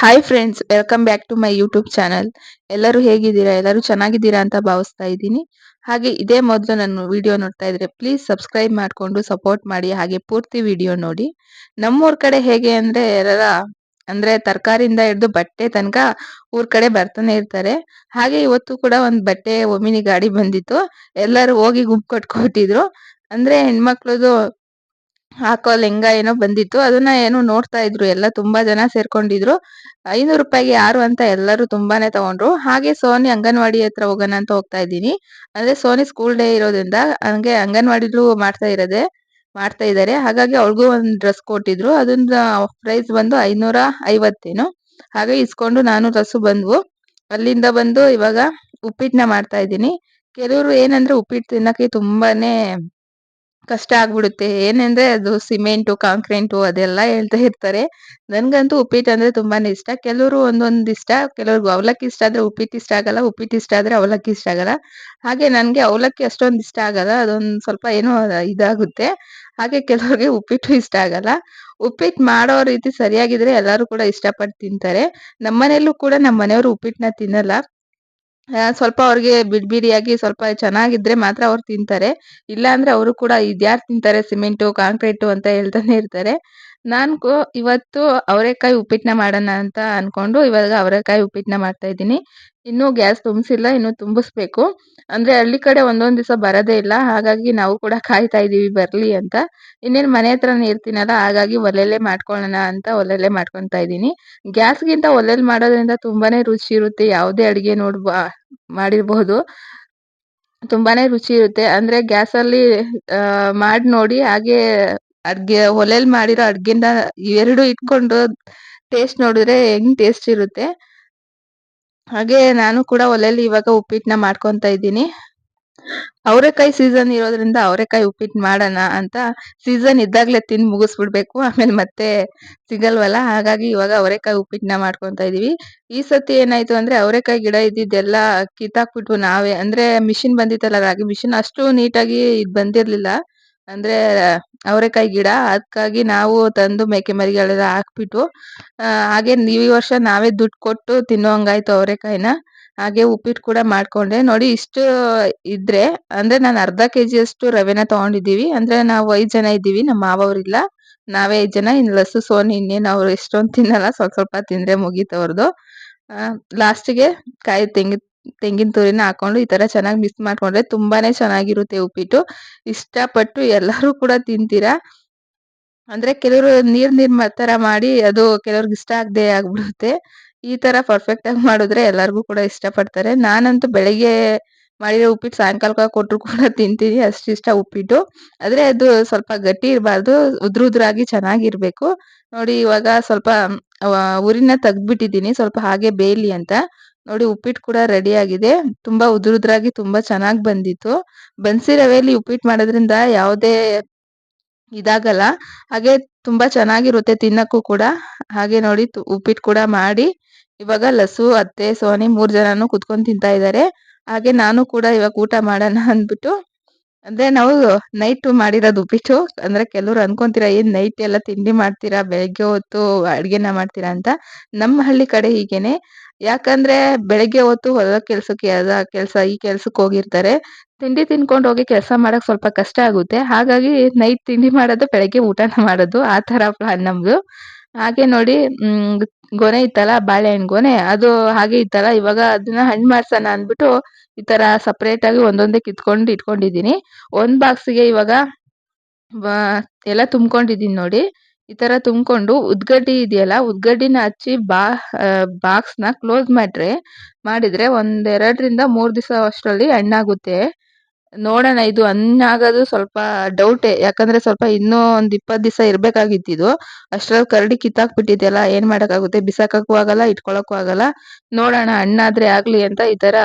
Hi friends welcome back to my YouTube channel ಎಲ್ಲರೂ ಹೇಗಿದ್ದೀರಾ? ಎಲ್ಲರೂ ಚೆನ್ನಾಗಿದ್ದೀರಾ ಅಂತ ಭಾವಿಸ್ತಾ ಇದ್ದೀನಿ. ಹಾಗೆ ಇದೇ ಮೊದಲು ನಾನು ವಿಡಿಯೋ ನೋಡ್ತಾ ಇದ್ರೆ ಪ್ಲೀಸ್ ಸಬ್ಸ್ಕ್ರೈಬ್ ಮಾಡಿಕೊಂಡು ಸಪೋರ್ಟ್ ಮಾಡಿ. ಹಾಗೆ ಪೂರ್ತಿ ವಿಡಿಯೋ ನೋಡಿ. ನಮ್ಮೂರ್ ಕಡೆ ಹೇಗೆ ಅಂದ್ರೆ ಎಲ್ಲರ ಅಂದ್ರೆ ತರಕಾರಿಯಿಂದ ಹಿಡಿದು ಬಟ್ಟೆ ತನಕ ಊರ್ ಕಡೆ ಬರ್ತಾನೆ ಇರ್ತಾರೆ. ಹಾಗೆ ಇವತ್ತು ಕೂಡ ಒಂದ್ ಬಟ್ಟೆ ಒಮಿನಿ ಗಾಡಿ ಬಂದಿತ್ತು. ಎಲ್ಲರೂ ಹೋಗಿ ಗುಂಪು ಕಟ್ಕೊಟ್ಟಿದ್ರು. ಅಂದ್ರೆ ಹೆಣ್ಮಕ್ಳದು ಹಾಕೋ ಲೆಂಗ ಏನೋ ಬಂದಿತ್ತು. ಅದನ್ನ ಏನೋ ನೋಡ್ತಾ ಇದ್ರು. ಎಲ್ಲ ತುಂಬಾ ಜನ ಸೇರ್ಕೊಂಡಿದ್ರು. ಐನೂರು ರೂಪಾಯಿಗೆ ಯಾರು ಅಂತ ಎಲ್ಲರೂ ತುಂಬಾನೇ ತಗೊಂಡ್ರು. ಹಾಗೆ ಸೋನಿ ಅಂಗನವಾಡಿ ಹತ್ರ ಹೋಗೋಣ ಅಂತ ಹೋಗ್ತಾ ಇದ್ದೀನಿ. ಅಂದ್ರೆ ಸೋನಿ ಸ್ಕೂಲ್ ಡೇ ಇರೋದ್ರಿಂದ ಹಂಗೆ ಅಂಗನವಾಡಿಲೂ ಮಾಡ್ತಾ ಇರೋದೆ, ಮಾಡ್ತಾ ಇದ್ದಾರೆ ಹಾಗಾಗಿ ಅವಳಿಗೂ ಒಂದು ಡ್ರೆಸ್ ಕೊಟ್ಟಿದ್ರು. ಅದನ್ನ ಪ್ರೈಸ್ ಬಂದು ಐನೂರ ಐವತ್ತೇನು. ಹಾಗೆ ಇಸ್ಕೊಂಡು ನಾನು ಡ್ರೆಸ್ಸು ಬಂದ್ವು. ಅಲ್ಲಿಂದ ಬಂದು ಇವಾಗ ಉಪ್ಪಿಟ್ಟನ್ನ ಮಾಡ್ತಾ ಇದ್ದೀನಿ. ಕೆಲವರು ಏನಂದ್ರೆ ಉಪ್ಪಿಟ್ಟು ತಿನ್ನಕ್ಕೆ ತುಂಬಾನೇ ಕಷ್ಟ ಆಗ್ಬಿಡುತ್ತೆ. ಏನಂದ್ರೆ ಅದು ಸಿಮೆಂಟು, ಕಾಂಕ್ರೆಂಟು ಅದೆಲ್ಲ ಹೇಳ್ತಾ ಇರ್ತಾರೆ. ನನ್ಗಂತೂ ಉಪ್ಪಿಟ್ಟು ಅಂದ್ರೆ ತುಂಬಾನೇ ಇಷ್ಟ. ಕೆಲವರು ಒಂದೊಂದು ಇಷ್ಟ, ಕೆಲವ್ರಿಗೆ ಅವಲಕ್ಕಿ ಇಷ್ಟ ಆದ್ರೆ ಉಪ್ಪಿಟ್ಟು ಇಷ್ಟ ಆಗಲ್ಲ, ಉಪ್ಪಿಟ್ಟು ಇಷ್ಟ ಆದ್ರೆ ಅವಲಕ್ಕಿ ಇಷ್ಟ ಆಗಲ್ಲ. ಹಾಗೆ ನನಗೆ ಅವಲಕ್ಕಿ ಅಷ್ಟೊಂದು ಇಷ್ಟ ಆಗಲ್ಲ, ಅದೊಂದು ಸ್ವಲ್ಪ ಏನೋ ಇದಾಗುತ್ತೆ. ಹಾಗೆ ಕೆಲವ್ರಿಗೆ ಉಪ್ಪಿಟ್ಟು ಇಷ್ಟ ಆಗಲ್ಲ. ಉಪ್ಪಿಟ್ಟು ಮಾಡೋ ರೀತಿ ಸರಿಯಾಗಿದ್ರೆ ಎಲ್ಲರೂ ಕೂಡ ಇಷ್ಟಪಟ್ಟು ತಿಂತಾರೆ. ನಮ್ಮನೇಲೂ ಕೂಡ ನಮ್ಮ ಮನೆಯವರು ಉಪ್ಪಿಟ್ಟನ್ನ ತಿನ್ನಲ್ಲ. ಸ್ವಲ್ಪ ಅವ್ರಿಗೆ ಬಿಡಿ ಬಿಡಿಯಾಗಿ ಸ್ವಲ್ಪ ಚೆನ್ನಾಗಿದ್ರೆ ಮಾತ್ರ ಅವ್ರು ತಿಂತಾರೆ. ಇಲ್ಲ ಅಂದ್ರೆ ಅವರು ಕೂಡ ಇದ್ಯಾರು ತಿಂತಾರೆ ಸಿಮೆಂಟು, ಕಾಂಕ್ರೀಟು ಅಂತ ಹೇಳ್ತಾನೆ ಇರ್ತಾರೆ. ನಾನು ಇವತ್ತು ಅವರೆಕಾಯಿ ಉಪ್ಪಿಟ್ಟನ್ನ ಮಾಡೋಣ ಅಂತ ಅನ್ಕೊಂಡು ಇವಾಗ ಅವರೆಕಾಯಿ ಉಪ್ಪಿಟ್ಟನ್ನ ಮಾಡ್ತಾ ಇದ್ದೀನಿ. ಇನ್ನೂ ಗ್ಯಾಸ್ ತುಂಬಿಸಿಲ್ಲ, ಇನ್ನು ತುಂಬಿಸ್ಬೇಕು. ಅಂದ್ರೆ ಹಳ್ಳಿ ಕಡೆ ಒಂದೊಂದ್ ದಿವಸ ಬರೋದೇ ಇಲ್ಲ, ಹಾಗಾಗಿ ನಾವು ಕೂಡ ಕಾಯ್ತಾ ಇದೀವಿ, ಬರ್ಲಿ ಅಂತ. ಇನ್ನೇನು ಮನೆ ಹತ್ರನೇ ಇರ್ತೀನಲ್ಲ, ಹಾಗಾಗಿ ಒಲೆಯಲ್ಲೇ ಮಾಡ್ಕೊಳ್ಳೋಣ ಅಂತ ಒಲೆಯಲ್ಲೇ ಮಾಡ್ಕೊತಾ ಇದ್ದೀನಿ ಗ್ಯಾಸ್ಗಿಂತ ಒಲೆಯಲ್ಲಿ ಮಾಡೋದ್ರಿಂದ ತುಂಬಾನೇ ರುಚಿ ಇರುತ್ತೆ, ಯಾವುದೇ ಅಡಿಗೆ ನೋಡ್ಬ ಮಾಡಿರಬಹುದು ತುಂಬಾನೇ ರುಚಿ ಇರುತ್ತೆ. ಅಂದ್ರೆ ಗ್ಯಾಸಲ್ಲಿ ಮಾಡಿ ನೋಡಿ ಹಾಗೆ ಅಡ್ಗೆ ಒಲೆಲ್ ಮಾಡಿರೋ ಅಡ್ಗೆನ ಎರಡು ಇಟ್ಕೊಂಡು ಟೇಸ್ಟ್ ನೋಡಿದ್ರೆ ಹೆಂಗ್ ಟೇಸ್ಟ್ ಇರುತ್ತೆ. ಹಾಗೆ ನಾನು ಕೂಡ ಒಲೆಯಲ್ಲಿ ಇವಾಗ ಉಪ್ಪಿಟ್ಟನ್ನ ಮಾಡ್ಕೊಂತ ಇದ್ದೀನಿ. ಅವರೆಕಾಯಿ ಸೀಸನ್ ಇರೋದ್ರಿಂದ ಅವರೆಕಾಯಿ ಉಪ್ಪಿಟ್ಟು ಮಾಡೋಣ ಅಂತ ಸೀಸನ್ ಇದ್ದಾಗಲೇ ತಿಂದು ಮುಗಿಸ್ಬಿಡ್ಬೇಕು. ಆಮೇಲೆ ಮತ್ತೆ ಸಿಗಲ್ವಲ್ಲ? ಹಾಗಾಗಿ ಇವಾಗ ಅವರೆಕಾಯಿ ಉಪ್ಪಿಟ್ಟನ್ನ ಮಾಡ್ಕೊಂತ ಇದೀವಿ. ಈ ಸತಿ ಏನಾಯ್ತು ಅಂದ್ರೆ ಅವರೆಕಾಯಿ ಗಿಡ ಇದ್ದಿದ್ದೆಲ್ಲ ಕಿತ್ತಾಕ್ಬಿಟ್ವು ನಾವೇ. ಅಂದ್ರೆ ಮಿಷಿನ್ ಬಂದಿತ್ತಲ್ಲ ರಾಗಿ ಮಿಷಿನ್ ಅಷ್ಟು ನೀಟಾಗಿ ಇದ್ ಬಂದಿರ್ಲಿಲ್ಲ. ಅಂದ್ರೆ ಅವರೆಕಾಯಿ ಗಿಡ ಅದಕ್ಕಾಗಿ ನಾವು ತಂದು ಮೇಕೆ ಮರಿಗಳೆಲ್ಲ ಹಾಕ್ಬಿಟ್ಟು ಹಾಗೆ ಈ ವರ್ಷ ನಾವೇ ದುಡ್ಡು ಕೊಟ್ಟು ತಿನ್ನೋ ಹಂಗಾಯ್ತು ಅವರೆಕಾಯಿನ. ಹಾಗೆ ಉಪ್ಪಿಟ್ಟು ಕೂಡ ಮಾಡ್ಕೊಂಡೆ. ನೋಡಿ ಇಷ್ಟು ಇದ್ರೆ, ಅಂದ್ರೆ ನಾನು ಅರ್ಧ ಕೆ ಅಷ್ಟು ರವೆನ ತಗೊಂಡಿದ್ದೀವಿ. ಅಂದ್ರೆ ನಾವು ಐದು ಜನ ಇದ್ದೀವಿ, ನಮ್ಮ ಮಾವವ್ರಿಲ್ಲ. ನಾವೇ ಐದು ಜನ, ಇನ್ನು ಲಸ್ಸು, ಸೋನಿ, ಇನ್ನೇನು ಅವ್ರು ಎಷ್ಟೊಂದು ತಿನ್ನಲ್ಲ, ಸ್ವಲ್ಪ ಸ್ವಲ್ಪ ತಿಂದ್ರೆ ಮುಗೀತು ಅವ್ರದ್ದು ಲಾಸ್ಟಿಗೆ ಕಾಯಿ ತೆಂಗಿ ತೆಂಗಿನ ತುರಿನ ಹಾಕೊಂಡು ಈ ತರ ಚೆನ್ನಾಗಿ ಮಿಕ್ಸ್ ಮಾಡ್ಕೊಂಡ್ರೆ ತುಂಬಾನೇ ಚೆನ್ನಾಗಿರುತ್ತೆ ಉಪ್ಪಿಟ್ಟು. ಇಷ್ಟಪಟ್ಟು ಎಲ್ಲರೂ ಕೂಡ ತಿಂತೀರಾ? ಅಂದ್ರೆ ಕೆಲವರು ನೀರ್ ನೀರ್ ತರ ಮಾಡಿ ಅದು ಕೆಲವ್ರಿಗೆ ಇಷ್ಟ ಆಗದೆ ಆಗ್ಬಿಡುತ್ತೆ. ಈ ತರ ಪರ್ಫೆಕ್ಟ್ ಆಗಿ ಮಾಡಿದ್ರೆ ಎಲ್ಲರಿಗೂ ಕೂಡ ಇಷ್ಟ ಪಡ್ತಾರೆ ನಾನಂತೂ ಬೆಳಿಗ್ಗೆ ಮಾಡಿರೋ ಉಪ್ಪಿಟ್ಟು ಸಾಯಂಕಾಲ ಕೊಟ್ಟರು ಕೂಡ ತಿಂತೀನಿ, ಅಷ್ಟು ಇಷ್ಟ ಉಪ್ಪಿಟ್ಟು. ಆದ್ರೆ ಅದು ಸ್ವಲ್ಪ ಗಟ್ಟಿ ಇರಬಾರ್ದು ಉದ್ರ ಉದ್ರಾಗಿ ಚೆನ್ನಾಗಿರ್ಬೇಕು. ನೋಡಿ ಇವಾಗ ಸ್ವಲ್ಪ ಉರಿನ ತೆಗ್ದ್ಬಿಟ್ಟಿದ್ದೀನಿ, ಸ್ವಲ್ಪ ಹಾಗೆ ಬೇಯಲಿ ಅಂತ. ನೋಡಿ ಉಪ್ಪಿಟ್ಟು ಕೂಡ ರೆಡಿ ಆಗಿದೆ. ತುಂಬಾ ಉದುರುದ್ರಾಗಿ ತುಂಬಾ ಚೆನ್ನಾಗಿ ಬಂದಿತ್ತು. ಬನ್ಸಿ ರವೆಯಲ್ಲಿ ಉಪ್ಪಿಟ್ಟು ಮಾಡೋದ್ರಿಂದ ಯಾವುದೇ ಇದಾಗಲ್ಲ. ಹಾಗೆ ತುಂಬಾ ಚೆನ್ನಾಗಿರುತ್ತೆ ತಿನ್ನಕ್ಕೂ ಕೂಡ. ಹಾಗೆ ನೋಡಿ ಉಪ್ಪಿಟ್ಟು ಕೂಡ ಮಾಡಿ. ಇವಾಗ ಲಸು, ಅತ್ತೆ, ಸೋನಿ ಮೂರ್ ಜನನು ಕುತ್ಕೊಂಡು ತಿಂತಾ ಇದ್ದಾರೆ ಹಾಗೆ ನಾನು ಕೂಡ ಇವಾಗ ಊಟ ಮಾಡೋಣ ಅಂದ್ಬಿಟ್ಟು, ಅಂದ್ರೆ ನಾವು ನೈಟ್ ಮಾಡಿರೋದು ಉಪ್ಪಿಟ್ಟು. ಅಂದ್ರೆ ಕೆಲವ್ರು ಅನ್ಕೊಂತೀರಾ, ಏನ್ ನೈಟ್ ಎಲ್ಲ ತಿಂಡಿ ಮಾಡ್ತೀರಾ, ಬೆಳಗ್ಗೆ ಹೊತ್ತು ಅಡ್ಗೆನ ಮಾಡ್ತೀರಾ ಅಂತ. ನಮ್ಮ ಹಳ್ಳಿ ಕಡೆ ಹೀಗೇನೆ. ಯಾಕಂದ್ರೆ ಬೆಳಗ್ಗೆ ಹೊತ್ತು ಹೊಲ ಕೆಲ್ಸಕ್ಕೆ ಅದ ಕೆಲ್ಸ ಈ ಕೆಲ್ಸಕ್ಕೆ ಹೋಗಿರ್ತಾರೆ, ತಿಂಡಿ ತಿನ್ಕೊಂಡು ಹೋಗಿ ಕೆಲಸ ಮಾಡಕ್ ಸ್ವಲ್ಪ ಕಷ್ಟ ಆಗುತ್ತೆ. ಹಾಗಾಗಿ ನೈಟ್ ತಿಂಡಿ ಮಾಡೋದು, ಬೆಳಗ್ಗೆ ಊಟನ ಮಾಡೋದು, ಆ ತರ ಪ್ಲಾನ್ ನಮ್ದು. ಹಾಗೆ ನೋಡಿ ಗೊನೆ ಇತ್ತಲ್ಲ ಬಾಳೆಹಣ್ಣು ಗೊನೆ? ಅದು ಹಾಗೆ ಇತ್ತಲ್ಲ, ಇವಾಗ ಅದನ್ನ ಹಣ್ಣು ಮಾಡ್ಸೋಣ ಅಂದ್ಬಿಟ್ಟು ಈ ತರ ಸಪರೇಟ್ ಆಗಿ ಒಂದೊಂದೇ ಕಿತ್ಕೊಂಡು ಇಟ್ಕೊಂಡಿದೀನಿ ಒಂದ್ ಬಾಕ್ಸ್ಗೆ ಇವಾಗ ಎಲ್ಲ ತುಂಬ್ಕೊಂಡಿದೀನಿ ನೋಡಿ. ಈ ತರ ತುಂಬಿಕೊಂಡು ಉದ್ಗಡ್ಡಿ ಇದೆಯಲ್ಲ, ಉದ್ಗಡ್ಡಿನ ಹಚ್ಚಿ ಬಾ ಬಾಕ್ಸ್ನ ಕ್ಲೋಸ್ ಮಾಡ್ರೆ, ಮಾಡಿದ್ರೆ ಒಂದ್ ಎರಡರಿಂದ ಮೂರ್ ದಿವಸ ಅಷ್ಟರಲ್ಲಿ ಹಣ್ಣಾಗುತ್ತೆ. ನೋಡೋಣ, ಇದು ಹಣ್ಣಾಗೋದು ಸ್ವಲ್ಪ ಡೌಟೇ ಯಾಕಂದ್ರೆ ಸ್ವಲ್ಪ ಇನ್ನೂ ಒಂದ್ ಇಪ್ಪತ್ ದಿವಸ ಇರ್ಬೇಕಾಗಿತ್ತು ಇದು. ಅಷ್ಟ್ರಲ್ಲಿ ಕರಡಿ ಕಿತ್ತಾಕ್ಬಿಟ್ಟಿದೆಯಲ್ಲ, ಏನ್ ಮಾಡಕ್ಕಾಗುತ್ತೆ? ಬಿಸಾಕಕ್ಕೂ ಆಗಲ್ಲ, ಇಟ್ಕೊಳಕ್ಕೂ ಆಗಲ್ಲ. ನೋಡೋಣ, ಹಣ್ಣಾದ್ರೆ ಆಗ್ಲಿ ಅಂತ ಈ ತರ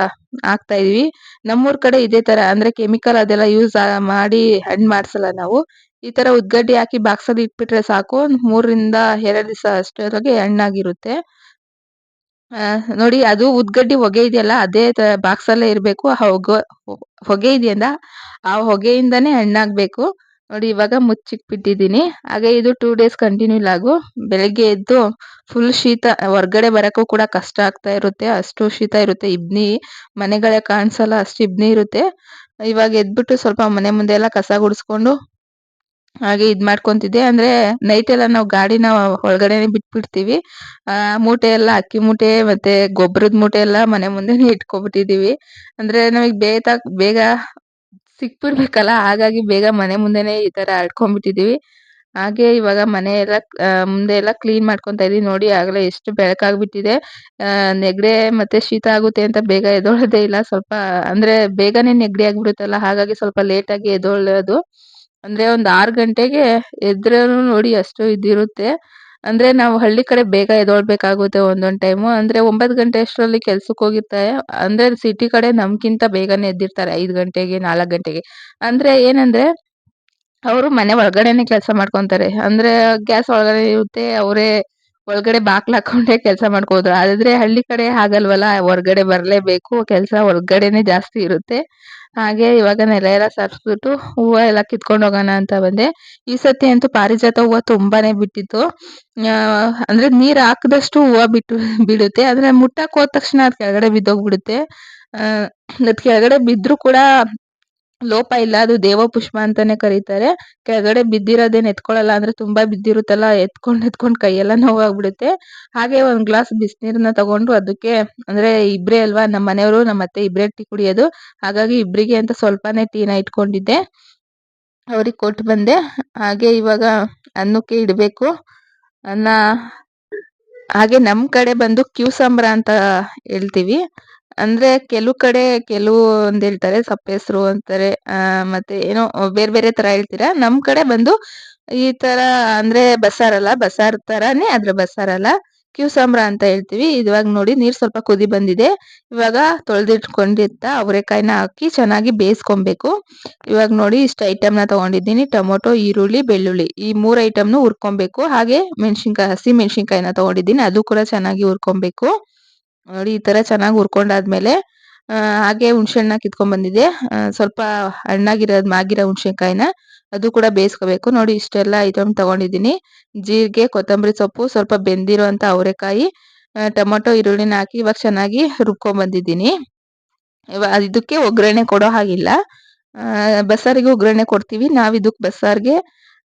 ಹಾಕ್ತಾ ಇದೀವಿ. ನಮ್ಮೂರ್ ಕಡೆ ಇದೇ ತರ, ಅಂದ್ರೆ ಕೆಮಿಕಲ್ ಅದೆಲ್ಲ ಯೂಸ್ ಮಾಡಿ ಹಣ್ಣು ಮಾಡ್ಸಲ್ಲ ನಾವು. ಈ ತರ ಉದ್ಗಡ್ಡಿ ಹಾಕಿ ಬಾಕ್ಸ್ ಅಲ್ಲಿ ಇಟ್ಬಿಟ್ರೆ ಸಾಕು. ಮೂರರಿಂದ ಎರಡ್ ದಿವಸ ಅಷ್ಟರೊಳಗೆ ಹಣ್ಣಾಗಿರುತ್ತೆ ನೋಡಿ ಅದು ಉದ್ಗಡ್ಡಿ ಹೊಗೆ ಇದೆಯಲ್ಲ, ಅದೇ ಬಾಕ್ಸ್ ಅಲ್ಲೇ ಇರ್ಬೇಕು. ಹೊಗೆ ಇದೆಯಲ್ಲ, ಆ ಹೊಗೆಯಿಂದಾನೇ ಹಣ್ಣಾಗ್ಬೇಕು ನೋಡಿ ಇವಾಗ ಮುಚ್ಚಿಕ್ಬಿಟ್ಟಿದ್ದೀನಿ ಹಾಗೆ ಇದು ಟೂ ಡೇಸ್ ಕಂಟಿನ್ಯೂ ಲಾಗು ಬೆಳಗ್ಗೆ ಎದ್ದು ಫುಲ್ ಶೀತ, ಹೊರ್ಗಡೆ ಬರೋಕ್ಕೂ ಕೂಡ ಕಷ್ಟ ಆಗ್ತಾ ಇರುತ್ತೆ. ಅಷ್ಟು ಶೀತ ಇರುತ್ತೆ. ಇಬ್ನಿ ಮನೆಗಳೇ ಕಾಣಿಸಲ್ಲ, ಅಷ್ಟು ಇಬ್ನಿ ಇರುತ್ತೆ. ಇವಾಗ ಎದ್ಬಿಟ್ಟು ಸ್ವಲ್ಪ ಮನೆ ಮುಂದೆ ಎಲ್ಲ ಕಸ ಗುಡಿಸ್ಕೊಂಡು ಹಾಗೆ ಇದ್ ಮಾಡ್ಕೊಂತಿದ್ದೆ. ಅಂದ್ರೆ ನೈಟ್ ಎಲ್ಲ ನಾವು ಗಾಡಿನ ಒಳಗಡೆನೆ ಬಿಟ್ಬಿಡ್ತೀವಿ. ಆ, ಮೂಟೆ ಎಲ್ಲ, ಅಕ್ಕಿ ಮೂಟೆ ಮತ್ತೆ ಗೊಬ್ಬರದ ಮೂಟೆ ಎಲ್ಲ ಮನೆ ಮುಂದೆನೆ ಇಟ್ಕೊಬಿಟ್ಟಿದೀವಿ. ಅಂದ್ರೆ ನಮಗೆ ಬೇಗ ಬೇಗ ಸಿಕ್ಬಿಡ್ಬೇಕಲ್ಲ, ಹಾಗಾಗಿ ಬೇಗ ಮನೆ ಮುಂದೆನೆ ಈ ತರ ಅಡ್ಕೊಂಡ್ಬಿಟ್ಟಿದೀವಿ ಹಾಗೆ ಇವಾಗ ಮನೆ ಎಲ್ಲ ಮುಂದೆ ಎಲ್ಲ ಕ್ಲೀನ್ ಮಾಡ್ಕೊಂತ ಇದೀನಿ ನೋಡಿ ಆಗ್ಲೇ ಎಷ್ಟು ಬೆಳಕಾಗ್ಬಿಟ್ಟಿದೆ. ನೆಗಡೆ ಮತ್ತೆ ಶೀತ ಆಗುತ್ತೆ ಅಂತ ಬೇಗ ಎದೊಳೋದೇ ಇಲ್ಲ. ಸ್ವಲ್ಪ, ಅಂದ್ರೆ ಬೇಗನೆ ನೆಗಡಿ ಆಗ್ಬಿಡುತ್ತಲ್ಲ, ಹಾಗಾಗಿ ಸ್ವಲ್ಪ ಲೇಟ್ ಆಗಿ ಎದೊಳ್ಳೋದು ಅಂದ್ರೆ ಒಂದ್ ಆರ್ ಗಂಟೆಗೆ ಎದ್ರೇನು ನೋಡಿ ಅಷ್ಟು ಇದಿರುತ್ತೆ. ಅಂದ್ರೆ ನಾವು ಹಳ್ಳಿ ಕಡೆ ಬೇಗ ಎದೊಳ್ಬೇಕಾಗುತ್ತೆ ಒಂದೊಂದ್ ಟೈಮು ಅಂದ್ರೆ ಒಂಬತ್ ಗಂಟೆ ಅಷ್ಟರಲ್ಲಿ ಕೆಲ್ಸಕ್ಕೆ ಹೋಗಿರ್ತಾರೆ. ಅಂದ್ರೆ ಸಿಟಿ ಕಡೆ ನಮ್ಕಿಂತ ಬೇಗನೆ ಎದ್ದಿರ್ತಾರೆ. ಐದ್ ಗಂಟೆಗೆ, ನಾಲ್ಕ್ ಗಂಟೆಗೆ. ಅಂದ್ರೆ ಏನಂದ್ರೆ ಅವರು ಮನೆ ಒಳಗಡೆನೆ ಕೆಲಸ ಮಾಡ್ಕೊಂತಾರೆ. ಅಂದ್ರೆ ಗ್ಯಾಸ್ ಒಳಗಡೆ ಇರುತ್ತೆ, ಅವರೇ ಒಳಗಡೆ ಬಾಕ್ಲ್ ಹಾಕೊಂಡೆ ಕೆಲಸ ಮಾಡ್ಕೋದ್ರು ಆದ್ರೆ ಹಳ್ಳಿ ಕಡೆ ಆಗಲ್ವಲ್ಲ ಹೊರ್ಗಡೆ ಬರ್ಲೇಬೇಕು, ಕೆಲಸ ಒಳಗಡೆನೆ ಜಾಸ್ತಿ ಇರುತ್ತೆ. ಹಾಗೆ ಇವಾಗ ನೆಲ ಎಲ್ಲ ಸಾರಿಸ್ಬಿಟ್ಟು ಹೂವ ಎಲ್ಲ ಕಿತ್ಕೊಂಡು ಹೋಗೋಣ ಅಂತ ಬಂದೆ. ಈ ಸತಿ ಅಂತೂ ಪಾರಿಜಾತ ಹೂವ ತುಂಬಾನೇ ಬಿಟ್ಟಿತ್ತು. ಅಂದ್ರೆ ನೀರ್ ಹಾಕದಷ್ಟು ಹೂವ ಬಿಟ್ಟು, ಬಿಡುತ್ತೆ. ಆದ್ರೆ ಮುಟ್ಟಕ್ ಹೋದ ತಕ್ಷಣ ಅದ್ ಕೆಳಗಡೆ ಬಿದ್ದೋಗ್ಬಿಡುತ್ತೆ. ಅದ್ ಕೆಳಗಡೆ ಬಿದ್ರು ಕೂಡ ಲೋಪ ಇಲ್ಲ, ಅದು ದೇವ ಪುಷ್ಪ ಅಂತಾನೆ ಕರೀತಾರೆ. ಕೆಳಗಡೆ ಬಿದ್ದಿರೋದೇನ್ ಎತ್ಕೊಳಲ್ಲ ಅಂದ್ರೆ ತುಂಬಾ ಬಿದ್ದಿರುತ್ತಲ್ಲ, ಎತ್ಕೊಂಡ್ ಎತ್ಕೊಂಡ್ ಕೈಯೆಲ್ಲ ನೋವಾಗ್ಬಿಡುತ್ತೆ. ಹಾಗೆ ಒಂದ್ ಗ್ಲಾಸ್ ಬಿಸಿನೀರನ್ನ ತಗೊಂಡು ಅದಕ್ಕೆ, ಅಂದ್ರೆ ಇಬ್ರೇ ಅಲ್ವಾ ನಮ್ಮ ಮನೆಯವರು ನಮ್ಮ ಅತ್ತೆ ಇಬ್ರೇ ಟೀ ಕುಡಿಯೋದು. ಹಾಗಾಗಿ ಇಬ್ರಿಗೆ ಅಂತ ಸ್ವಲ್ಪನೇ ಟೀನ ಇಟ್ಕೊಂಡಿದ್ದೆ. ಅವ್ರಿಗೆ ಕೊಟ್ಟು ಬಂದೆ. ಹಾಗೆ ಇವಾಗ ಅನ್ನಕ್ಕೆ ಇಡಬೇಕು. ಅನ್ನ, ಹಾಗೆ ನಮ್ಮ ಕಡೆ ಬಂದು ಕ್ಯೂಸಂಬ್ರ ಅಂತ ಹೇಳ್ತೀವಿ. ಅಂದ್ರೆ ಕೆಲವು ಕಡೆ ಕೆಲವು ಒಂದ್ ಹೇಳ್ತಾರೆ ಸಪ್ಪೆಸ್ರು ಅಂತಾರೆ, ಆ, ಮತ್ತೆ ಏನೋ ಬೇರೆ ಬೇರೆ ತರ ಹೇಳ್ತೀರಾ? ನಮ್ ಕಡೆ ಬಂದು ಈ ತರ ಅಂದ್ರೆ ಬಸ್ಸಾರಲ್ಲ ಬಸ್ಸಾರ್ ತರಾನೇ ಆದ್ರೆ ಬಸ್ಸಾರಲ್ಲ ಕ್ಯೂಸಂಬ್ರ ಅಂತ ಹೇಳ್ತೀವಿ. ಇವಾಗ ನೋಡಿ ನೀರ್ ಸ್ವಲ್ಪ ಕುದಿ ಬಂದಿದೆ. ಇವಾಗ ತೊಳೆದಿಟ್ಕೊಂಡಿರ್ತ ಅವರೆಕಾಯಿನ ಹಾಕಿ ಚೆನ್ನಾಗಿ ಬೇಯಿಸ್ಕೊಬೇಕು. ಇವಾಗ ನೋಡಿ ಇಷ್ಟು ಐಟಮ್ನ ತಗೊಂಡಿದ್ದೀನಿ. ಟೊಮೊಟೊ, ಈರುಳ್ಳಿ, ಬೆಳ್ಳುಳ್ಳಿ. ಈ ಮೂರು ಐಟಮ್ನು ಹುರ್ಕೊಬೇಕು. ಹಾಗೆ ಮೆಣಸಿನ್ಕಾಯಿ, ಹಸಿ ಮೆಣಸಿನ್ಕಾಯಿನ ತಗೊಂಡಿದ್ದೀನಿ. ಅದು ಕೂಡ ಚೆನ್ನಾಗಿ ಹುರ್ಕೊಬೇಕು. ನೋಡಿ, ಈ ತರ ಚೆನ್ನಾಗಿ ಹುರ್ಕೊಂಡಾದ್ಮೇಲೆ ಹಾಗೆ ಹುಣ್ಸೆ ಹಣ್ಣ ಕಿತ್ಕೊಂಡ್ ಬಂದಿದ್ದೆ. ಸ್ವಲ್ಪ ಹಣ್ಣಾಗಿರೋದ್ ಮಾಗಿರೋ ಹುಣ್ಸೆಕಾಯಿನ ಅದು ಕೂಡ ಬೇಯಿಸ್ಕೋಬೇಕು. ನೋಡಿ, ಇಷ್ಟೆಲ್ಲ ಐಟಮ್ ತಗೊಂಡಿದ್ದೀನಿ. ಜೀರಿಗೆ, ಕೊತ್ತಂಬರಿ ಸೊಪ್ಪು, ಸ್ವಲ್ಪ ಬೆಂದಿರುವಂತ ಅವರೆಕಾಯಿ ಟೊಮೊಟೊ, ಈರುಳ್ಳಿನ ಹಾಕಿ ಇವಾಗ ಚೆನ್ನಾಗಿ ರುಬ್ಕೊಂಡ್ ಬಂದಿದ್ದೀನಿ. ಇದಕ್ಕೆ ಒಗ್ಗರಣೆ ಕೊಡೋ ಹಾಗಿಲ್ಲ. ಬಸ್ಸಾರಿಗೆ ಒಗ್ಗರಣೆ ಕೊಡ್ತೀವಿ. ನಾವು ಇದಕ್ಕೆ ಬಸ್ಸಾರ್ಗೆ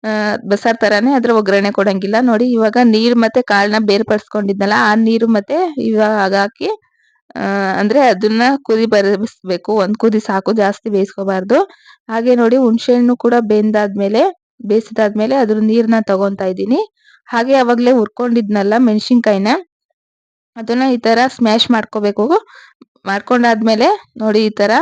ಆ, ಬಸ್ಸಾರ್ ತರಾನೇ ಅದ್ರ ಒಗ್ಗರಣೆ ಕೊಡಂಗಿಲ್ಲ. ನೋಡಿ, ಇವಾಗ ನೀರ್ ಮತ್ತೆ ಕಾಳನ್ನ ಬೇರ್ಪಡಿಸ್ಕೊಂಡಿದ್ನಲ್ಲ, ಆ ನೀರು ಮತ್ತೆ ಇವಾಗ ಹಾಕಿ ಅಂದರೆ ಅದನ್ನ ಕುದಿ ಬರಿಸ್ಬೇಕು. ಒಂದ್ ಕುದಿ ಸಾಕು, ಜಾಸ್ತಿ ಬೇಯಿಸ್ಕೋಬಾರ್ದು. ಹಾಗೆ ನೋಡಿ ಹುಣ್ಸೆ ಹಣ್ಣು ಕೂಡ ಬೆಂದಾದ್ಮೇಲೆ, ಬೇಯಿಸಿದಾದ್ಮೇಲೆ ಅದ್ರ ನೀರ್ನ ತಗೊಂತಾ ಇದ್ದೀನಿ. ಹಾಗೆ ಅವಾಗ್ಲೇ ಹುರ್ಕೊಂಡಿದ್ನಲ್ಲ ಮೆಣಸಿನ್ಕಾಯಿನ, ಅದನ್ನ ಈ ತರ ಸ್ಮ್ಯಾಶ್ ಮಾಡ್ಕೋಬೇಕು. ಮಾಡ್ಕೊಂಡಾದ್ಮೇಲೆ ನೋಡಿ, ಈ ತರ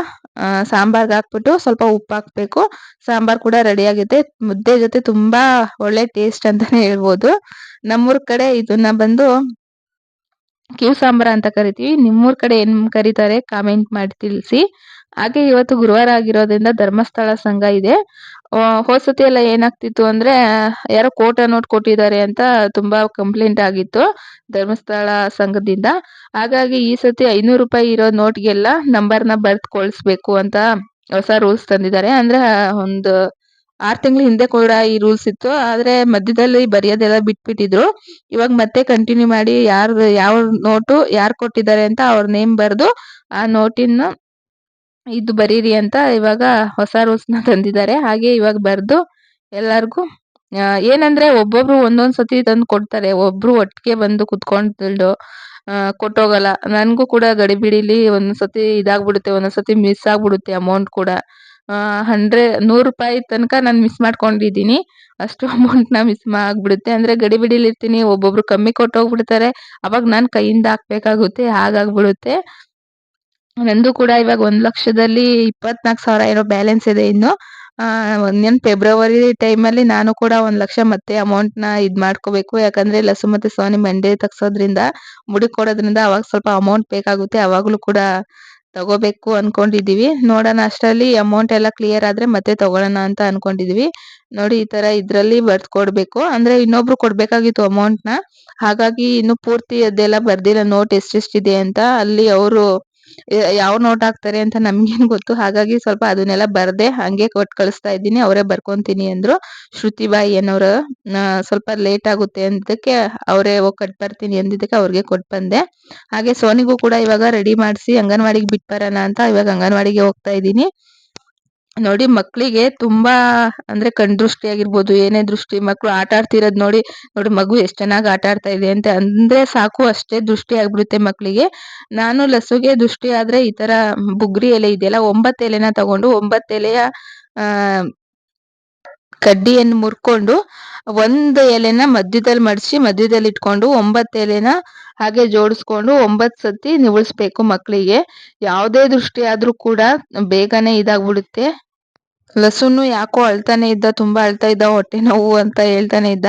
ಸಾಂಬಾರ್ಗೆ ಹಾಕ್ಬಿಟ್ಟು ಸ್ವಲ್ಪ ಉಪ್ಪು ಹಾಕ್ಬೇಕು. ಸಾಂಬಾರ್ ಕೂಡ ರೆಡಿ ಆಗುತ್ತೆ. ಮುದ್ದೆ ಜೊತೆ ತುಂಬಾ ಒಳ್ಳೆ ಟೇಸ್ಟ್ ಅಂತಾನೆ ಹೇಳ್ಬೋದು. ನಮ್ಮೂರ್ ಕಡೆ ಇದನ್ನ ಬಂದು ಕ್ಯೂ ಸಾಂಬಾರ್ ಅಂತ ಕರಿತೀವಿ. ನಿಮ್ಮೂರ್ ಕಡೆ ಏನ್ ಕರೀತಾರೆ ಕಾಮೆಂಟ್ ಮಾಡಿ ತಿಳಿಸಿ. ಹಾಗೆ ಇವತ್ತು ಗುರುವಾರ ಆಗಿರೋದ್ರಿಂದ ಧರ್ಮಸ್ಥಳ ಸಂಘ ಇದೆ. ಹೋದ್ಸತಿ ಎಲ್ಲ ಏನಾಗ್ತಿತ್ತು ಅಂದ್ರೆ, ಯಾರೋ ಕೋಟ ನೋಟ್ ಕೊಟ್ಟಿದ್ದಾರೆ ಅಂತ ತುಂಬಾ ಕಂಪ್ಲೇಂಟ್ ಆಗಿತ್ತು ಧರ್ಮಸ್ಥಳ ಸಂಘದಿಂದ. ಹಾಗಾಗಿ ಈ ಸತಿ ಐನೂರು ರೂಪಾಯಿ ಇರೋ ನೋಟ್ಗೆಲ್ಲ ನಂಬರ್ನ ಬರ್ತ್ಕೊಳ್ಸ್ಬೇಕು ಕಳಿಸ್ಬೇಕು ಅಂತ ಹೊಸ ರೂಲ್ಸ್ ತಂದಿದ್ದಾರೆ. ಅಂದ್ರೆ, ಒಂದು ಆರ್ ತಿಂಗಳ ಹಿಂದೆ ಕೂಡ ಈ ರೂಲ್ಸ್ ಇತ್ತು. ಆದ್ರೆ, ಮಧ್ಯದಲ್ಲಿ ಬರೆಯೋದೆಲ್ಲ ಬಿಟ್ಬಿಟ್ಟಿದ್ರು. ಇವಾಗ ಮತ್ತೆ ಕಂಟಿನ್ಯೂ ಮಾಡಿ ಯಾರು ಯಾವ ನೋಟು ಯಾರು ಕೊಟ್ಟಿದ್ದಾರೆ ಅಂತ ಅವ್ರ ನೇಮ್ ಬರ್ದು ಆ ನೋಟಿನ ಇದು ಬರೀರಿ ಅಂತ ಇವಾಗ ಹೊಸ ರೂಲ್ಸ್ನ ತಂದಿದ್ದಾರೆ. ಹಾಗೆ ಇವಾಗ ಬರೆದು ಎಲ್ಲಾರ್ಗೂ ಏನಂದ್ರೆ ಒಬ್ಬೊಬ್ರು ಒಂದೊಂದು ಸತಿ ತಂದು ಕೊಡ್ತಾರೆ. ಒಬ್ರು ಒಟ್ಟಿಗೆ ಬಂದು ಕುತ್ಕೊಂಡು ಕೊಟ್ಟೋಗಲ್ಲ. ನನಗೂ ಕೂಡ ಗಡಿಬಿಡಿಲಿ ಒಂದೊಂದ್ ಸತಿ ಇದಾಗ್ಬಿಡುತ್ತೆ ಒಂದೊಂದ್ಸತಿ ಮಿಸ್ ಆಗ್ಬಿಡುತ್ತೆ ಅಮೌಂಟ್ ಕೂಡ. ಹಂಡ್ರೆಡ್ ನೂರು ರೂಪಾಯಿ ತನಕ ನಾನು ಮಿಸ್ ಮಾಡ್ಕೊಂಡಿದ್ದೀನಿ. ಅಷ್ಟು ಅಮೌಂಟ್ನ ಮಿಸ್ ಆಗ್ಬಿಡುತ್ತೆ. ಅಂದ್ರೆ ಗಡಿಬಿಡಿಲಿ ಇರ್ತೀನಿ ಒಬ್ಬೊಬ್ರು ಕಮ್ಮಿ ಕೊಟ್ಟೋಗ್ಬಿಡ್ತಾರೆ. ಅವಾಗ ನಾನು ಕೈಯಿಂದ ಹಾಕ್ಬೇಕಾಗುತ್ತೆ, ಹಾಗಾಗ್ಬಿಡುತ್ತೆ. ನಂದು ಕೂಡ ಇವಾಗ ಒಂದ್ ಲಕ್ಷದಲ್ಲಿ ಇಪ್ಪತ್ನಾಲ್ಕು ಸಾವಿರ ಏನೋ ಬ್ಯಾಲೆನ್ಸ್ ಇದೆ ಇನ್ನು. ಒಂದೇನ್ ಫೆಬ್ರವರಿ ಟೈಮಲ್ಲಿ ನಾನು ಕೂಡ ಒಂದ್ ಲಕ್ಷ ಮತ್ತೆ ಅಮೌಂಟ್ನ ಇದ್ ಮಾಡ್ಕೋಬೇಕು. ಯಾಕಂದ್ರೆ ಲಸು ಮತ್ತೆ ಸೋನಿ ಮಂಡೆ ತಗ್ಸೋದ್ರಿಂದ ಮುಡಿ ಕೊಡೋದ್ರಿಂದ ಅವಾಗ ಸ್ವಲ್ಪ ಅಮೌಂಟ್ ಬೇಕಾಗುತ್ತೆ, ಅವಾಗ್ಲೂ ಕೂಡ ತಗೋಬೇಕು ಅನ್ಕೊಂಡಿದೀವಿ ನೋಡೋಣ ಅಷ್ಟರಲ್ಲಿ ಅಮೌಂಟ್ ಎಲ್ಲ ಕ್ಲಿಯರ್ ಆದ್ರೆ ಮತ್ತೆ ತಗೊಳ್ಳೋಣ ಅಂತ ಅನ್ಕೊಂಡಿದೀವಿ ನೋಡಿ, ಈ ತರ ಇದ್ರಲ್ಲಿ ಬರ್ದು ಕೊಡ್ಬೇಕು. ಅಂದ್ರೆ ಇನ್ನೊಬ್ರು ಕೊಡ್ಬೇಕಾಗಿತ್ತು ನ. ಹಾಗಾಗಿ ಇನ್ನು ಪೂರ್ತಿ ಅದೆಲ್ಲ ಬರ್ದಿಲ್ಲ ನೋಟ್ ಎಷ್ಟೆಷ್ಟಿದೆ ಅಂತ ಅಲ್ಲಿ ಅವರು ಯಾವ ನೋಟ್ ಹಾಕ್ತಾರೆ ಅಂತ ನಮ್ಗೇನು ಗೊತ್ತು. ಹಾಗಾಗಿ ಸ್ವಲ್ಪ ಅದನ್ನೆಲ್ಲ ಬರ್ದೆ ಹಂಗೆ ಕೊಟ್ಟು ಕಳಿಸ್ತಾ ಇದ್ದೀನಿ. ಅವರೇ ಬರ್ಕೊಂತೀನಿ ಅಂದ್ರು. ಶ್ರುತಿ ಬಾಯಿ ಅನ್ನೋರು ಸ್ವಲ್ಪ ಲೇಟ್ ಆಗುತ್ತೆ ಅಂದಕ್ಕೆ ಅವರೇ ಹೋಗಿ ಕಟ್ ಬರ್ತೀನಿ ಅಂದಿದ್ದಕ್ಕೆ ಅವ್ರಿಗೆ ಕೊಟ್ಟು ಬಂದೆ. ಹಾಗೆ ಸೋನಿಗೂ ಕೂಡ ಇವಾಗ ರೆಡಿ ಮಾಡಿಸಿ ಅಂಗನವಾಡಿಗೆ ಬಿಟ್ಟು ಬರೋಣ ಅಂತ ಇವಾಗ ಅಂಗನವಾಡಿಗೆ ಹೋಗ್ತಾ ಇದ್ದೀನಿ. ನೋಡಿ ಮಕ್ಕಳಿಗೆ ತುಂಬಾ ಅಂದ್ರೆ ಕಣ್ ದೃಷ್ಟಿ ಆಗಿರ್ಬೋದು, ಏನೇ ದೃಷ್ಟಿ ಮಕ್ಕಳು ಆಟ ಆಡ್ತಿರೋದ್ ನೋಡಿ ನೋಡಿ ಮಗು ಎಷ್ಟು ಚೆನ್ನಾಗಿ ಆಟ ಆಡ್ತಾ ಇದೆ ಅಂತ ಅಂದ್ರೆ ಸಾಕು ಅಷ್ಟೇ ದೃಷ್ಟಿ ಆಗ್ಬಿಡುತ್ತೆ ಮಕ್ಕಳಿಗೆ ನಾನು ಲಸುಗೆ ದೃಷ್ಟಿ ಆದ್ರೆ ಈ ತರ ಬುಗ್ರಿ ಎಲೆ ಇದೆಯಲ್ಲ, ಒಂಬತ್ತು ಎಲೆನ ತಗೊಂಡು ಒಂಬತ್ತು ಎಲೆಯ ಕಡ್ಡಿಯನ್ನು ಮುರ್ಕೊಂಡು ಒಂದು ಎಲೆನ ಮಧ್ಯದಲ್ಲಿ ಮಡಚಿ ಮಧ್ಯದಲ್ಲಿ ಇಟ್ಕೊಂಡು ಒಂಬತ್ತು ಎಲೆನ ಹಾಗೆ ಜೋಡಿಸ್ಕೊಂಡು ಒಂಬತ್ತು ಸತಿ ನಿವಳಿಸ್ಬೇಕು ಮಕ್ಕಳಿಗೆ ಯಾವುದೇ ದೃಷ್ಟಿ ಆದ್ರೂ ಕೂಡ ಬೇಗನೆ ಇದಾಗ್ಬಿಡುತ್ತೆ. ಲಸುನು ಯಾಕೋ ಅಳ್ತಾನೆ ಇದ್ದ, ತುಂಬಾ ಅಳ್ತಾ ಇದ್ದ, ಹೊಟ್ಟೆ ನೋವು ಅಂತ ಹೇಳ್ತಾನೆ ಇದ್ದ.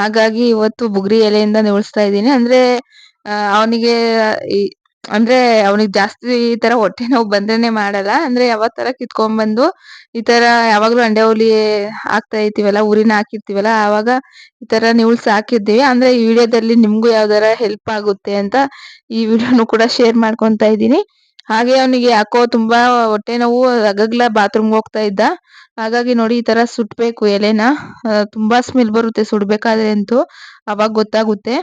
ಹಾಗಾಗಿ ಇವತ್ತು ಬುಗ್ರಿ ಎಲೆಯಿಂದ ನಿವಳಿಸ್ತಾ ಇದ್ದೀನಿ. ಅಂದ್ರೆ ಅವನಿಗೆ ಅಂದ್ರೆ ಅವನಿಗೆ ಜಾಸ್ತಿ ಈ ತರ ಹೊಟ್ಟೆ ನೋವು ಬಂದ್ರೇನೆ ಮಾಡಲ್ಲ. ಅಂದ್ರೆ ಯಾವ ತರ ಕಿತ್ಕೊಂಡ್ ಬಂದು ಈ ತರ ಯಾವಾಗ್ಲೂ ಅಂಡೆ ಹುಲಿ ಹಾಕ್ತಾ ಇರ್ತೀವಲ್ಲ ಉರಿನ ಹಾಕಿರ್ತೀವಲ್ಲ, ಆವಾಗ ಈ ತರ ನಿವಳ್ಸಿ ಹಾಕಿರ್ತೀವಿ. ಅಂದ್ರೆ ಈ ವಿಡಿಯೋದಲ್ಲಿ ನಿಮ್ಗೂ ಯಾವ್ದಾರ ಹೆಲ್ಪ್ ಆಗುತ್ತೆ ಅಂತ ಈ ವಿಡಿಯೋನು ಕೂಡ ಶೇರ್ ಮಾಡ್ಕೊಂತ ಇದ್ದೀನಿ. ಹಾಗೆ ಅವನಿಗೆ ಯಾಕೋ ತುಂಬಾ ಹೊಟ್ಟೆ ನೋವು ಅಗಗ್ಲ ಬಾತ್ರೂಮ್ ಹೋಗ್ತಾ ಇದ್ದ. ಹಾಗಾಗಿ ನೋಡಿ ಈ ತರ ಸುಟ್ಬೇಕು ಎಲೆನ. ತುಂಬಾ ಸ್ಮೆಲ್ ಬರುತ್ತೆ ಸುಡ್ಬೇಕಾದ್ರೆ ಅಂತೂ. ಅವಾಗ ಗೊತ್ತಾಗುತ್ತೆ.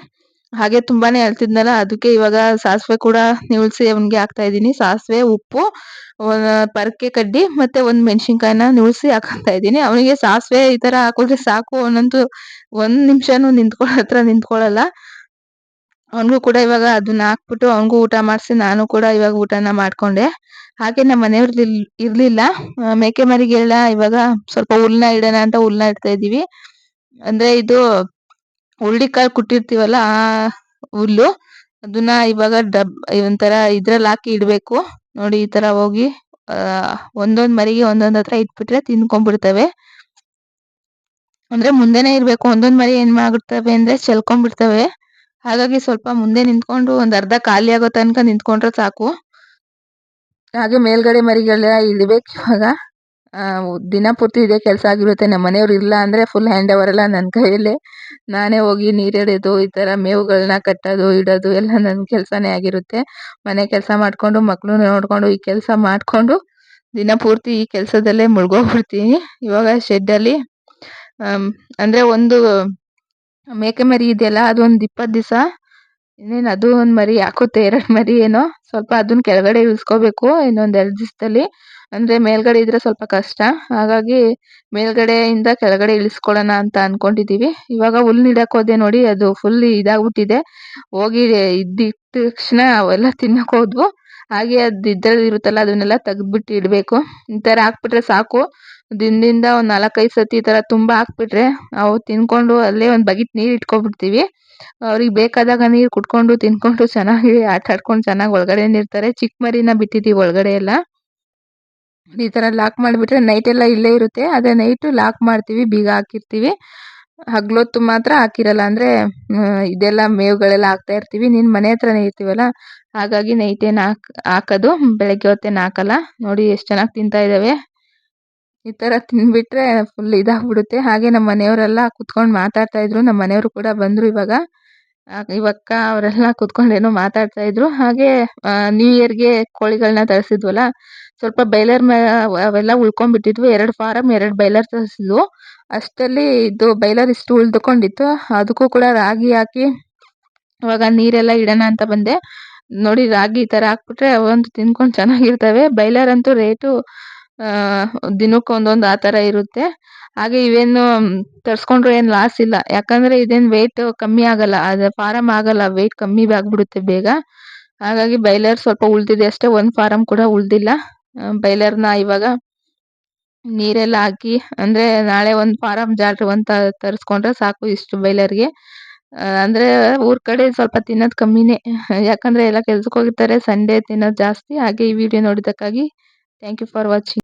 ಹಾಗೆ ತುಂಬಾನೇ ಹೇಳ್ತಿದ್ನಲ್ಲ ಅದಕ್ಕೆ ಇವಾಗ ಸಾಸಿವೆ ಕೂಡ ನಿವಳ್ಸಿ ಅವ್ನಿಗೆ ಹಾಕ್ತಾ ಇದ್ದೀನಿ. ಸಾಸಿವೆ, ಉಪ್ಪು ಪರಕೆ ಕಡ್ಡಿ ಮತ್ತೆ ಒಂದ್ ಮೆಣಸಿನ್ಕಾಯಿನ ನಿವಳ್ಸಿ ಹಾಕ್ತಾ ಇದ್ದೀನಿ. ಅವನಿಗೆ ಸಾಸಿವೆ ಈ ತರ ಹಾಕೊಂಡ್ರೆ ಸಾಕು, ಅವನಂತೂ ಒಂದ್ ನಿಮಿಷನೂ ನಿಂತ್ಕೊಳ್ಳೋ ಹತ್ರ ನಿಂತ್ಕೊಳ್ಳಲ್ಲ. ಅವನಿಗೂ ಕೂಡ ಇವಾಗ ಅದನ್ನ ಹಾಕ್ಬಿಟ್ಟು ಅವನಿಗೂ ಊಟ ಮಾಡಿಸಿ, ನಾನು ಕೂಡ ಇವಾಗ ಊಟನ ಮಾಡ್ಕೊಂಡೆ. ಹಾಗೆ ನಮ್ಮ ಮನೆಯವ್ರಲ್ಲಿ ಇರ್ಲಿಲ್ಲ. ಮೇಕೆ ಮರಿಗೆಲ್ಲ ಇವಾಗ ಸ್ವಲ್ಪ ಹುಲ್ನ ಇಡೋಣ ಅಂತ ಹುಲ್ನ ಇಡ್ತಾ ಇದೀವಿ. ಅಂದ್ರೆ ಇದು ಕಾಳು ಕುಟ್ಟಿರ್ತೀವಲ್ಲ ಆ ಹುಲ್ಲು, ಅದನ್ನ ಇವಾಗ ಡಬ್ ಒಂಥರ ಇದ್ರಲ್ಲಿ ಹಾಕಿ ಇಡ್ಬೇಕು. ನೋಡಿ ಈ ತರ ಹೋಗಿ ಒಂದೊಂದ್ ಮರಿಗೆ ಒಂದೊಂದ್ ಹತ್ರ ಇಟ್ಬಿಟ್ರೆ ತಿನ್ಕೊಂಡ್ಬಿಡ್ತವೆ. ಅಂದ್ರೆ ಮುಂದೆನೇ ಇರ್ಬೇಕು. ಒಂದೊಂದ್ ಮರಿ ಏನ್ ಮಾಡ್ಬಿಡ್ತವೆ ಅಂದ್ರೆ ಚೆಲ್ಕೊಂಡ್ಬಿಡ್ತವೆ ಹಾಗಾಗಿ ಸ್ವಲ್ಪ ಮುಂದೆ ನಿಂತ್ಕೊಂಡು ಒಂದ್ ಅರ್ಧ ಖಾಲಿ ಆಗೋ ತನಕ ನಿಂತ್ಕೊಂಡ್ರೆ ಸಾಕು. ಹಾಗೆ ಮೇಲ್ಗಡೆ ಮರಿಗಳೆಲ್ಲ ಇಡ್ಬೇಕು ಇವಾಗ. ದಿನ ಪೂರ್ತಿ ಇದೇ ಕೆಲಸ ಆಗಿರುತ್ತೆ. ನಮ್ಮ ಮನೆಯವ್ರು ಇಲ್ಲ ಅಂದ್ರೆ ಫುಲ್ ಹ್ಯಾಂಡ್ ಓವರ್ ಎಲ್ಲ ನನ್ನ ಕೈಯಲ್ಲೇ. ನಾನೇ ಹೋಗಿ ನೀರ್ ಎರೆಯೋದು ಈ ತರ ಮೇವುಗಳನ್ನ ಕಟ್ಟೋದು, ಇಡೋದು ಎಲ್ಲ ನನ್ನ ಕೆಲಸನೇ ಆಗಿರುತ್ತೆ. ಮನೆ ಕೆಲಸ ಮಾಡ್ಕೊಂಡು ಮಕ್ಕಳು ನೋಡ್ಕೊಂಡು, ಈ ಕೆಲಸ ಮಾಡ್ಕೊಂಡು ದಿನ ಪೂರ್ತಿ ಈ ಕೆಲಸದಲ್ಲೇ ಮುಳುಗೋಗ್ಬಿಡ್ತೀನಿ. ಇವಾಗ ಶೆಡ್ಡಲ್ಲಿ ಅಂದ್ರೆ ಒಂದು ಮೇಕೆ ಮರಿ ಇದೆಯಲ್ಲ, ಅದೊಂದು ಇಪ್ಪತ್ತು ದಿವಸ ಇನ್ನೇನು ಅದು ಒಂದು ಮರಿ ಹಾಕುತ್ತೆ, ಎರಡು ಮರಿ ಏನೋ. ಸ್ವಲ್ಪ ಅದನ್ನ ಕೆಳಗಡೆ ಇಳಿಸ್ಕೋಬೇಕು ಇನ್ನೊಂದು ಎರಡು ದಿವಸದಲ್ಲಿ. ಅಂದ್ರೆ ಮೇಲ್ಗಡೆ ಇದ್ರೆ ಸ್ವಲ್ಪ ಕಷ್ಟ. ಹಾಗಾಗಿ ಮೇಲ್ಗಡೆಯಿಂದ ಕೆಳಗಡೆ ಇಳಿಸ್ಕೊಳ್ಳೋಣ ಅಂತ ಅನ್ಕೊಂಡಿದೀವಿ. ಇವಾಗ ಹುಲ್ ನೀಡಕ್ ಹೋದೆ ನೋಡಿ, ಅದು ಫುಲ್ ಇದಾಗ್ಬಿಟ್ಟಿದೆ. ಹೋಗಿ ಇದ್ದಿದ್ದ ತಕ್ಷಣ ಅವೆಲ್ಲ ತಿನ್ನಕ್ ಹೋದ್ವು. ಹಾಗೆ ಅದು ಇದ್ರಲ್ಲಿ ಇರುತ್ತಲ್ಲ, ಅದನ್ನೆಲ್ಲ ತೆಗ್ದ್ಬಿಟ್ಟು ಇಡಬೇಕು. ಈ ಥರ ಹಾಕ್ಬಿಟ್ರೆ ಸಾಕು. ದಿನದಿಂದ ಒಂದು ನಾಲ್ಕೈದು ಸತಿ ಈ ಥರ ತುಂಬ ಹಾಕ್ಬಿಟ್ರೆ ಅವು ತಿನ್ಕೊಂಡು ಅಲ್ಲೇ ಒಂದು ಬಕೆಟ್ ನೀರು ಇಟ್ಕೊಂಡ್ಬಿಡ್ತೀವಿ ಅವ್ರಿಗೆ ಬೇಕಾದಾಗ ನೀರು ಕುಡ್ಕೊಂಡು ತಿನ್ಕೊಂಡು ಚೆನ್ನಾಗಿ ಆಟ ಆಡ್ಕೊಂಡು ಚೆನ್ನಾಗಿ ಒಳಗಡೆ ಇರ್ತಾರೆ ಚಿಕ್ಕ ಮರಿನ ಬಿಟ್ಟಿದ್ದೀವಿ ಒಳಗಡೆ ಎಲ್ಲ. ಈ ಥರ ಲಾಕ್ ಮಾಡಿಬಿಟ್ರೆ ನೈಟ್ ಎಲ್ಲ ಇಲ್ಲೇ ಇರುತ್ತೆ. ಅದೇ ನೈಟು ಲಾಕ್ ಮಾಡ್ತೀವಿ, ಬೀಗ ಹಾಕಿರ್ತೀವಿ. ಹಗ್ಲೊತ್ತು ಮಾತ್ರ ಹಾಕಿರಲ್ಲ ಅಂದರೆ ಇದೆಲ್ಲ ಮೇವುಗಳೆಲ್ಲ ಹಾಕ್ತಾ ಇರ್ತೀವಿ. ನಿನ್ನ ಮನೆ ಹತ್ರನೇ ಇರ್ತೀವಲ್ಲ, ಹಾಗಾಗಿ ನೈಟೇನು ಹಾಕ್, ಹಾಕೋದು. ಬೆಳಗ್ಗೆ ಹೊತ್ತೇನು ಹಾಕಲ್ಲ. ನೋಡಿ ಎಷ್ಟು ಚೆನ್ನಾಗಿ ತಿಂತಾ ಇದ್ದಾವೆ ಈ ಥರ ತಿಂದುಬಿಟ್ರೆ ಫುಲ್ ಇದಾಗ್ಬಿಡುತ್ತೆ. ಹಾಗೆ ನಮ್ಮ ಮನೆಯವರೆಲ್ಲ ಕುತ್ಕೊಂಡು ಮಾತಾಡ್ತಾ ಇದ್ರು. ನಮ್ಮ ಮನೆಯವರು ಕೂಡ ಬಂದರು ಇವಾಗ. ಇವಕ್ಕ ಅವರೆಲ್ಲ ಕುತ್ಕೊಂಡು ಏನೋ ಮಾತಾಡ್ತಾ ಇದ್ರು. ಹಾಗೆ ನ್ಯೂ ಇಯರ್ಗೆ ಕೋಳಿಗಳನ್ನ ತರಿಸಿದ್ವಲ್ಲ, ಸ್ವಲ್ಪ ಬೈಲರ್ ಅವೆಲ್ಲ ಉಳ್ಕೊಂಡ್ಬಿಟ್ಟಿದ್ವು. ಎರಡು ಫಾರಮ್ ಎರಡು ಬೈಲರ್ ತರಿಸಿದ್ವು. ಅಷ್ಟರಲ್ಲಿ ಇದು ಬೈಲರ್ ಇಷ್ಟು ಉಳ್ದುಕೊಂಡಿತ್ತು. ಅದಕ್ಕೂ ಕೂಡ ರಾಗಿ ಹಾಕಿ, ಇವಾಗ ನೀರೆಲ್ಲ ಇಡೋಣ ಅಂತ ಬಂದೆ. ನೋಡಿ ರಾಗಿ ಈ ಥರ ಹಾಕ್ಬಿಟ್ರೆ ಅವಂತೂ ತಿನ್ಕೊಂಡು ಚೆನ್ನಾಗಿರ್ತವೆ. ಬೈಲರ್ ಅಂತೂ ರೇಟು ದಿನಕ್ಕೆ ಒಂದೊಂದು ಆ ಥರ ಇರುತ್ತೆ. ಹಾಗೆ ಇವೇನು ತರಿಸ್ಕೊಂಡ್ರೆ ಏನು ಲಾಸ್ ಇಲ್ಲ. ಯಾಕಂದರೆ ಇದೇನು ವೆಯ್ಟ್ ಕಮ್ಮಿ ಆಗಲ್ಲ. ಅದು ಫಾರಮ್ ಆಗಲ್ಲ. ವೆಯ್ಟ್ ಕಮ್ಮಿ ಆಗಿಬಿಡುತ್ತೆ ಬೇಗ. ಹಾಗಾಗಿ ಬೈಲರ್ ಸ್ವಲ್ಪ ಉಳಿದಿದೆ ಅಷ್ಟೇ. ಒಂದು ಫಾರಮ್ ಕೂಡ ಉಳಿದಿಲ್ಲ. ಬೈಲರ್ನ ಇವಾಗ ನೀರೆಲ್ಲ ಹಾಕಿ, ಅಂದರೆ ನಾಳೆ ಒಂದು ಫಾರಮ್ ಜಾಲ್ರಿ ಒಂದು ತರಿಸ್ಕೊಂಡ್ರೆ ಸಾಕು ಇಷ್ಟು ಬೈಲರ್ಗೆ ಅಂದರೆ ಊರ ಕಡೆ ಸ್ವಲ್ಪ ತಿನ್ನೋದು ಕಮ್ಮಿನೇ. ಯಾಕಂದರೆ ಎಲ್ಲ ಕೆಲ್ಸಕ್ಕೆ ಹೋಗಿರ್ತಾರೆ. ಸಂಡೇ ತಿನ್ನೋದು ಜಾಸ್ತಿ. ಹಾಗೆ ಈ ವಿಡಿಯೋ ನೋಡಿದ್ದಕ್ಕಾಗಿ ಥ್ಯಾಂಕ್ ಯು ಫಾರ್ ವಾಚಿಂಗ್